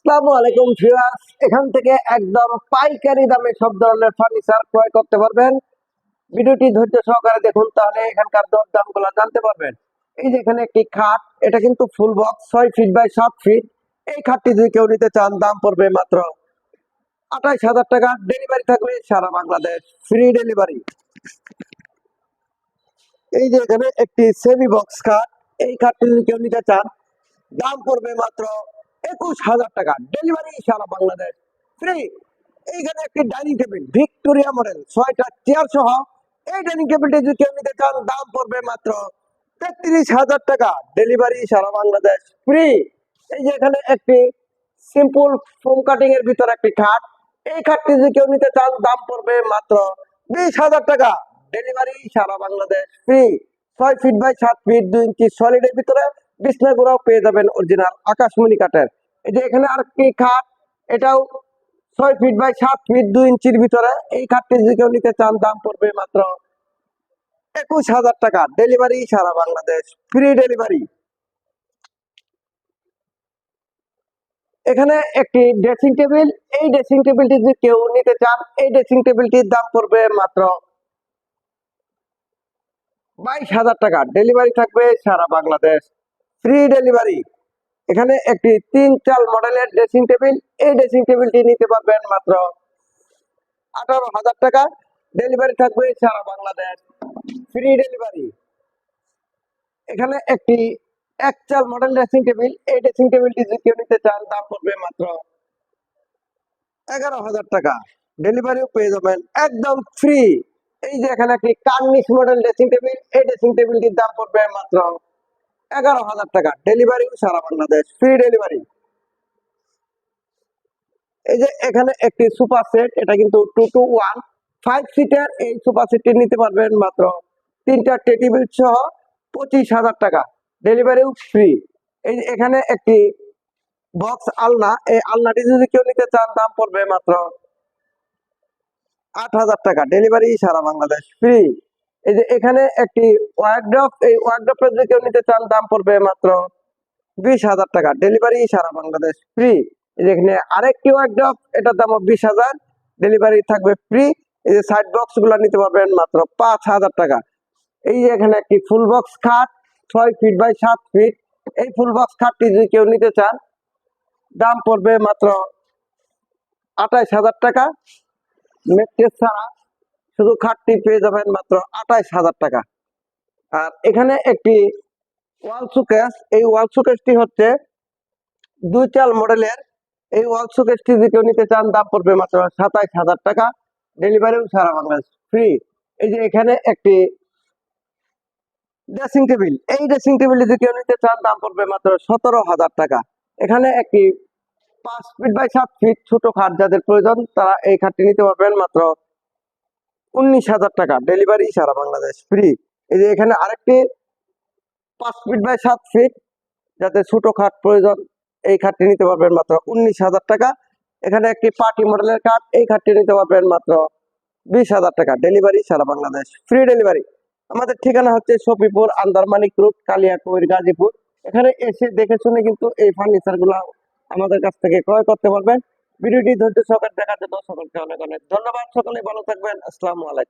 আসসালামু আলাইকুম ভিউয়ার্স, এখান থেকে একদম পাইকারি দামে সব ধরনের ফার্নিচার ক্রয় করতে পারবেন। ভিডিওটি ধৈর্য সহকারে দেখুন, তাহলে এখানকার দর দামগুলো জানতে পারবেন। এই যে এখানে একটি খাট, এটা কিন্তু ফুল বক্স ছয় ফিট বাই সাত ফিট এই খাটটি যদি কেউ নিতে চান, দাম পড়বে মাত্র আঠাইশ হাজার টাকা। ডেলিভারি থাকবে সারা বাংলাদেশ ফ্রি ডেলিভারি এই যে এখানে একটি সেমি বক্স খাট, এই খাটটি যদি কেউ নিতে চান, দাম পড়বে মাত্র একুশ হাজার টাকা। ডেলিভারি সারা বাংলাদেশ। ফ্রি এইখানে একটি ডাইনিং টেবিল ভিক্টোরিয়া মডেল ছয়টা চেয়ার সহ এই ডাইনিং টেবিলটি যদি কেউ নিতে চান, দাম পড়বে মাত্র তেত্রিশ হাজার টাকা। ডেলিভারি সারা বাংলাদেশ ফ্রি এই যে এখানে একটি সিম্পল ফোম কাটিং এর ভিতর একটি খাট। এই খাটটি যদি কেউ নিতে চান, দাম পড়বে মাত্র বিশ হাজার টাকা। ডেলিভারি সারা বাংলাদেশ ফ্রি ছয় ফিট বাই সাত ফিট দুই ইঞ্চি সলিডের ভিতরে বিছনাগুলোও পেয়ে যাবেন অরিজিনাল আকাশমণি কাঠের। এই যে এখানে আর কি খাট, এটাও ছয় ফিট বাই সাত ফিট দুই ইঞ্চির ভিতরে। এই খাটটি যদি কেউ নিতে চান, দাম পড়বে মাত্র একুশ হাজার টাকা। ডেলিভারি সারা বাংলাদেশ ফ্রি ডেলিভারি এখানে একটি ড্রেসিং টেবিল এই ড্রেসিং টেবিলটি যদি কেউ নিতে চান, এই ড্রেসিং টেবিলটির দাম পড়বে মাত্র বাইশ হাজার টাকা। ডেলিভারি থাকবে সারা বাংলাদেশ ফ্রি ডেলিভারি এখানে একটি তিন চাল মডেলের ড্রেসিং টেবিল এই ড্রেসিং টেবিলটি নিতে পারবেন মাত্র আঠারো হাজার টাকা। ডেলিভারি থাকবে সারা বাংলাদেশ। ফ্রি ডেলিভারি এখানে একটি এক চাল মডেল ড্রেসিং টেবিল এই ড্রেসিং টেবিলটি যদি কেউ নিতে চান, দাম পড়বে মাত্র এগারো হাজার টাকা। ডেলিভারিও পেয়ে যাবেন একদম ফ্রি এই যে এখানে একটি কার্নিশ মডেল ড্রেসিং টেবিল এই ড্রেসিং টেবিলটির দাম পড়বে মাত্র এগারো হাজার টাকা। ডেলিভারিও সারা বাংলাদেশ ফ্রি ডেলিভারি এই যে এখানে একটি সুপার সেট এটা কিন্তু two two one five seater এই সুপার সেটটি নিতে পারবেন মাত্র তিনটা টেবিল সহ পঁচিশ হাজার টাকা। ডেলিভারিও ফ্রি এই এখানে একটি বক্স আলনা। এই আলনাটি যদি কেউ নিতে চান, দাম পড়বে মাত্র আট হাজার টাকা। ডেলিভারি সারা বাংলাদেশ ফ্রি এই যে এখানে একটি ওয়ার্কড্রপ এই ওয়ার্কড্রপটা যদি কেউ নিতে চান, দাম পড়বে মাত্র বিশ হাজার টাকা। ডেলিভারি সারা বাংলাদেশ ফ্রি এখানে আরেকটি ওয়ার্কড্রপ এটার দাম বিশ হাজার। ডেলিভারি থাকবে ফ্রি এই যে সাইড বক্সগুলো নিতে পারবেন মাত্র পাঁচ হাজার টাকা। এই যে এখানে একটি ফুল বক্স খাট ছয় ফিট বাই সাত ফিট এই ফুল বক্স খাটটি যদি কেউ নিতে চান, দাম পড়বে মাত্র আঠাইশ হাজার টাকা। মেট্রেস ছাড়া শুধু খাটটি পেয়ে যাবেন মাত্র আঠাইশ হাজার টাকা। আর এখানে একটি ওয়াল সুকেস এই ওয়াল সুকেসটি হচ্ছে দুই চাল মডেলের এই ওয়াল সুকেসটি যদি কেউ নিতে চান, দাম পড়বে মাত্র সাতাইশ হাজার টাকা। ডেলিভারিও সারা বাংলাদেশ ফ্রি এই যে এখানে একটি ড্রেসিং টেবিল এই ড্রেসিং টেবিল যদি কেউ নিতে চান, দাম পড়বে মাত্র সতেরো হাজার টাকা। এখানে একটি পাঁচ ফিট বাই সাত ফিট ছোট খাট যাদের প্রয়োজন, তারা এই খাটটি নিতে পারবেন মাত্র উনিশ হাজার টাকা ডেলিভারি সারা বাংলাদেশ, ফ্রি। এই যে এখানে আরেকটি পাঁচ ফিট বাই সাত ফিট, যাতে ছোট খাট প্রয়োজন, এই খাটটি নিতে পারবেন মাত্র উনিশ হাজার টাকা। এখানে একটি পার্টি মডেলের কাঠ এই খাটটি নিতে পারবেন মাত্র বিশ হাজার টাকা। ডেলিভারি সারা বাংলাদেশ, ফ্রি ডেলিভারি। আমাদের ঠিকানা হচ্ছে সফিপুর আন্দারমানিক রোড, কালিয়াকৈর, গাজীপুর। এখানে এসে দেখে শুনে কিন্তু এই ফার্নিচারগুলো আমাদের কাছ থেকে ক্রয় করতে পারবেন। ভিডিওটি ধৈর্য সহকারে দেখার জন্য সকলকে অনেক অনেক ধন্যবাদ। সকলে ভালো থাকবেন। আসসালামু আলাইকুম।